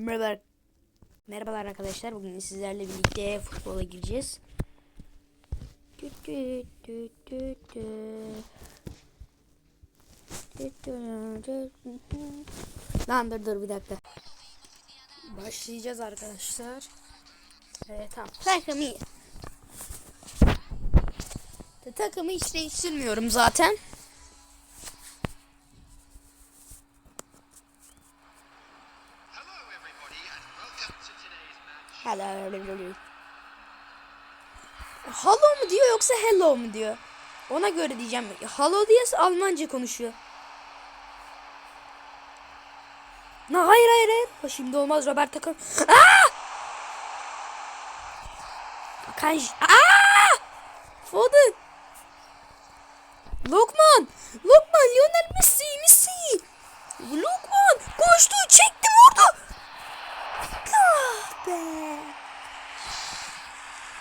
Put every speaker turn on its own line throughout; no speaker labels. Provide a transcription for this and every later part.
Merhabalar. Merhabalar arkadaşlar. Bugün sizlerle birlikte futbola gireceğiz. Lan dur dur bir dakika. Başlayacağız arkadaşlar. Evet tamam. Takımı. Takımı hiç değiştirmiyorum zaten.
Hello.
Mu diyor yoksa hello mu diyor? Ona göre diyeceğim. Hello diye Almanca konuşuyor. Na hayır hayır hayır. Ha, Şimdi olmaz Robert Takım. Aa! Kanj. Aa! Foden. Lokman. Lokman Lionel Messi Messi. Lokman koştu çekti vurdu. Ah be.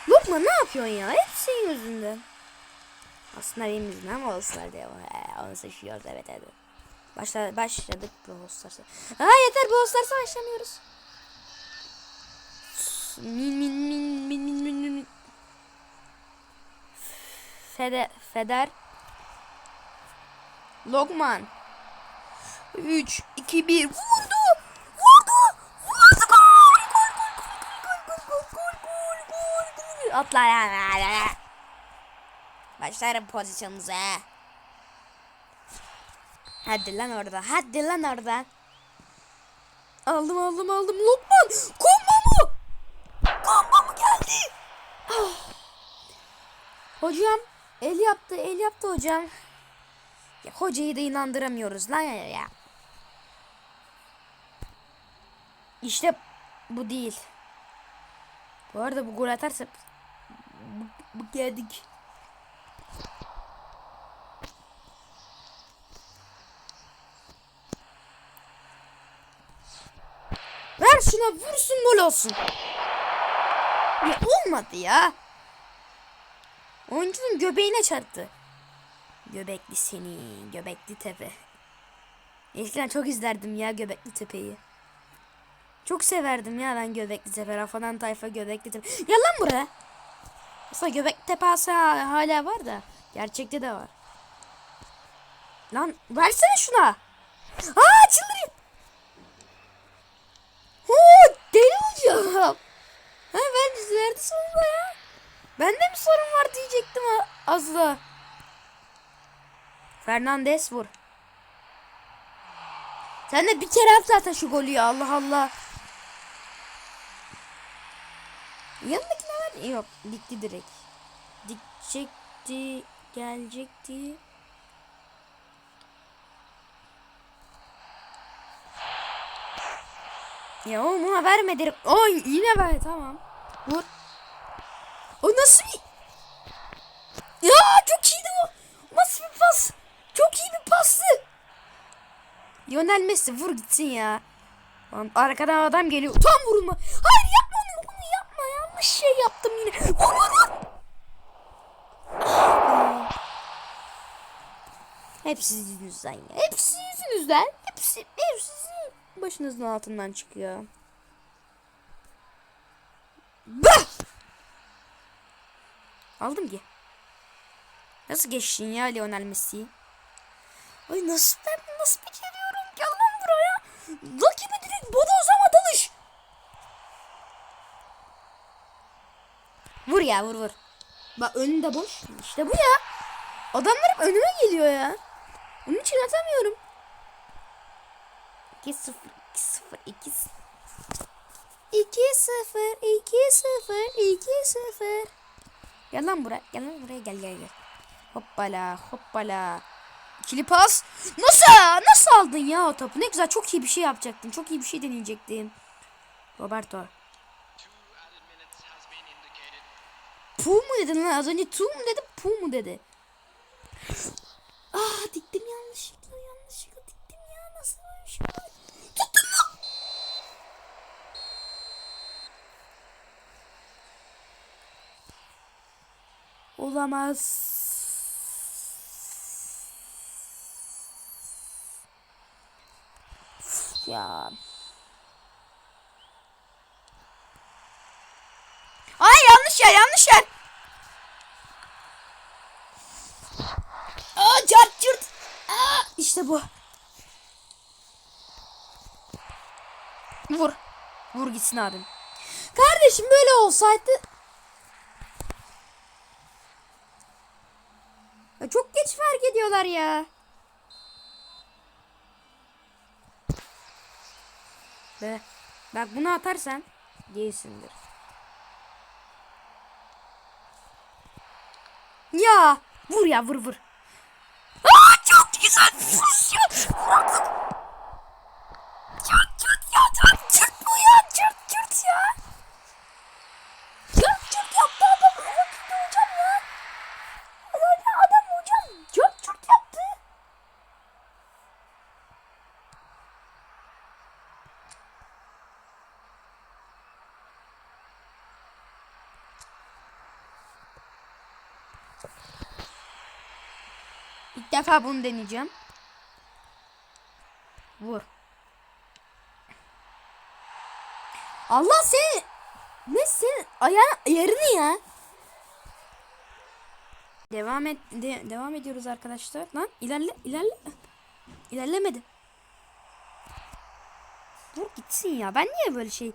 Lokman ne yapıyorsun ya? Hep senin yüzünden. Aslında benim yüzümden ama olsunlar diye. Onu seçiyoruz evet evet. Başla, başladık Brawl Stars'a. Ha yeter Brawl Stars'a başlamıyoruz. Min min min min min min min min. Feder. Lokman. 3, 2, 1. Vurdu. Ya. Başlarım pozisyonunuza. Hadi lan orada. Hadi lan oradan. Aldım aldım aldım. Lokman. Kombo mu? Kombo mu geldi? Ah. Hocam el yaptı el yaptı hocam. Ya hocayı da inandıramıyoruz lan ya. İşte bu değil. Bu arada bu gol atarsa geldik. Ver şuna vursun gol olsun. Ya olmadı ya. Oyuncunun göbeğine çarptı. Göbekli seni, göbekli tepe. Eskiden çok izlerdim ya göbekli tepeyi. Çok severdim ya ben göbekli tepe. Rafadan tayfa göbekli tepe. Ya lan buraya. Aslında göbekli tepe aslında hala var da. Gerçekte de var. Lan versene şuna. Aa çıldırayım. Oo, deli olacağım. Ha ben verdi sonunda ya. Bende mi sorun var diyecektim az da. Fernandes vur. Sen de bir kere at zaten şu golü ya Allah Allah. Ne var? Yok dikti direkt. Dikecekti gelecekti. Ya oğlum ona verme direkt. Oy yine ver tamam. Vur. O nasıl bir... Ya çok iyiydi bu. Nasıl bir pas? Çok iyi bir pastı. Lionel Messi vur gitsin ya. Lan arkadan adam geliyor. Tam vurma. Hayır yapma onu. Yanlış şey yaptım yine. Ah. Hepsi yüzünüzden ya. Hepsi yüzünüzden. Hepsi, hepsi başınızın altından çıkıyor. Bah! Aldım ki. Nasıl geçtin ya Lionel Messi? Ay nasıl ben nasıl beceriyorum? Gel lan buraya. Rakibi direkt bodozlama Vur ya vur vur. Bak önünde boş. İşte bu ya. Adamlar hep önüme geliyor ya. Onun için atamıyorum. 2 0 2 0 2 0 2 0 2 0 2 0 Gel lan buraya. Gel lan buraya gel gel gel. Hoppala hoppala. İkili pas. Nasıl? Nasıl aldın ya o topu? Ne güzel çok iyi bir şey yapacaktın. Çok iyi bir şey deneyecektin. Roberto. Pu mu dedin lan? Az önce tu mu dedi? Pu mu dedi? Ah diktim yanlışlıkla yanlışlıkla diktim ya. Nasıl böyle şey var? Tuttun mu? Olamaz. Üf Ya. Yer yanlış yer. Aa çart çırt. Aa, işte bu. Vur. Vur gitsin abim. Kardeşim böyle olsaydı. Ya çok geç fark ediyorlar ya. Be. Bak bunu atarsan değilsindir. Ya vur ya vur vur. Aa çok güzel pozisyon. Bıraktık. Çırt çırt ya çırt çırt bu ya çırt çırt ya. Çırt çırt yaptı adam. Rakip hocam ya. Adam, adam hocam çırt çırt yaptı. Defa bunu deneyeceğim. Vur. Allah seni ne senin ayağın yerini ya. Devam et de- devam ediyoruz arkadaşlar. Lan ilerle ilerle. İlerlemedi. Dur gitsin ya. Ben niye böyle şey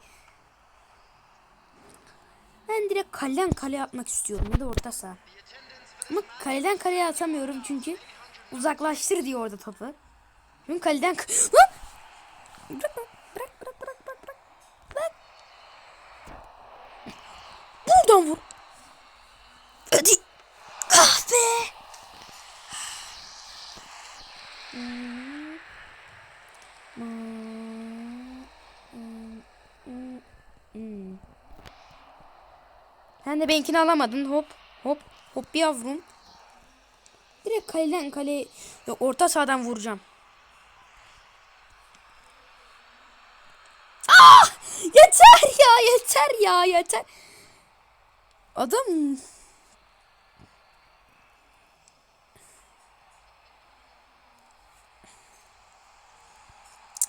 ben direkt kaleden kaleye atmak istiyorum ya da orta saha. Ama kaleden kaleye atamıyorum çünkü uzaklaştır diyor orada topu. Çünkü kaleden! Bırak bırak bırak bırak bırak bırak. Bırak. Buradan vur. Hadi. Ah be. Sen de benimkini alamadın. Hop hop hop yavrum. Direkt kaleden kaleye Yok, orta sahadan vuracağım. Ah! Yeter ya yeter ya yeter. Adam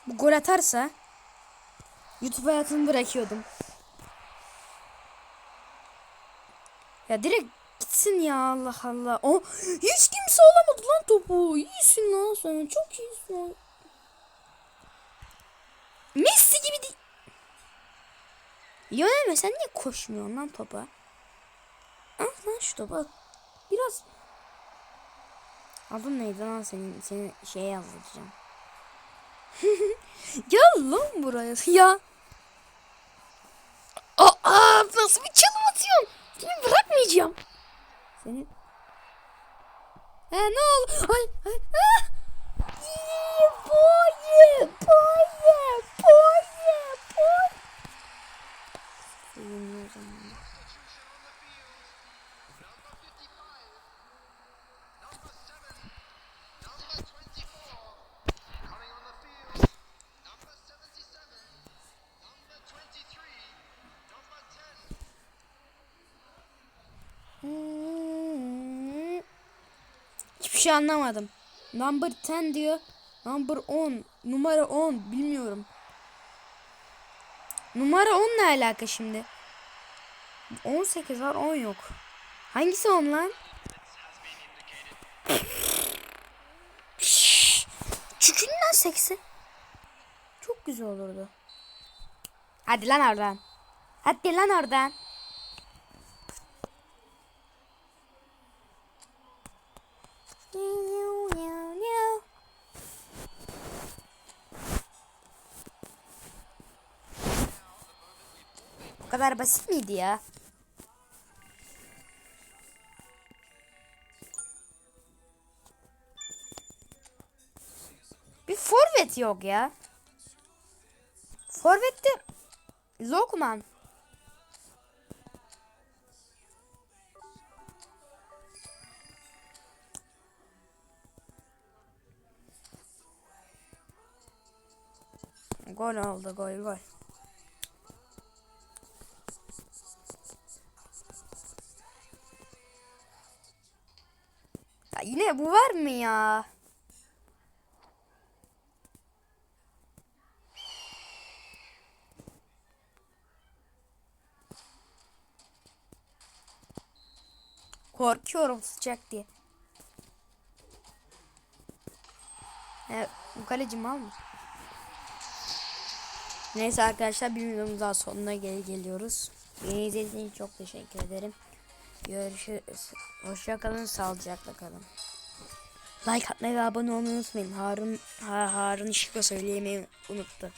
bu gol atarsa YouTube hayatımı bırakıyordum. Ya direkt gitsin ya Allah Allah. O hiç kimse alamadı lan topu. İyisin lan sen. Çok iyisin. Messi gibi değil. Yönelme sen niye koşmuyorsun lan topa? Al lan şu topu al. Biraz. Adın neydi lan senin? Seni şeye yazdıracağım. Gel lan buraya ya. Aa, nasıl bir çalım atıyorsun? Seni bırakmayacağım. Seni... He ne oldu? Ay ay. Ah! Şey anlamadım. Number 10 diyor. Number 10. Numara 10. Bilmiyorum. Numara 10 ne alaka şimdi? 18 var 10 yok. Hangisi 10 lan? Çükün lan seksi. Çok güzel olurdu. Hadi lan oradan. Hadi lan oradan. Bu kadar basit miydi ya? Bir forvet yok ya. Forvette Lokman. Gol oldu gol gol. Ya yine bu var mı ya? Korkuyorum sıcak diye. Evet, bu kaleci mal mı? Neyse arkadaşlar bir videomuz daha sonuna gel geliyoruz. Beni izlediğiniz için çok teşekkür ederim. Görüşürüz. Hoşça kalın, sağlıcakla kalın. Like atmayı ve abone olmayı unutmayın. Harun ha, Harun Işık'la söyleyemeyi unuttu.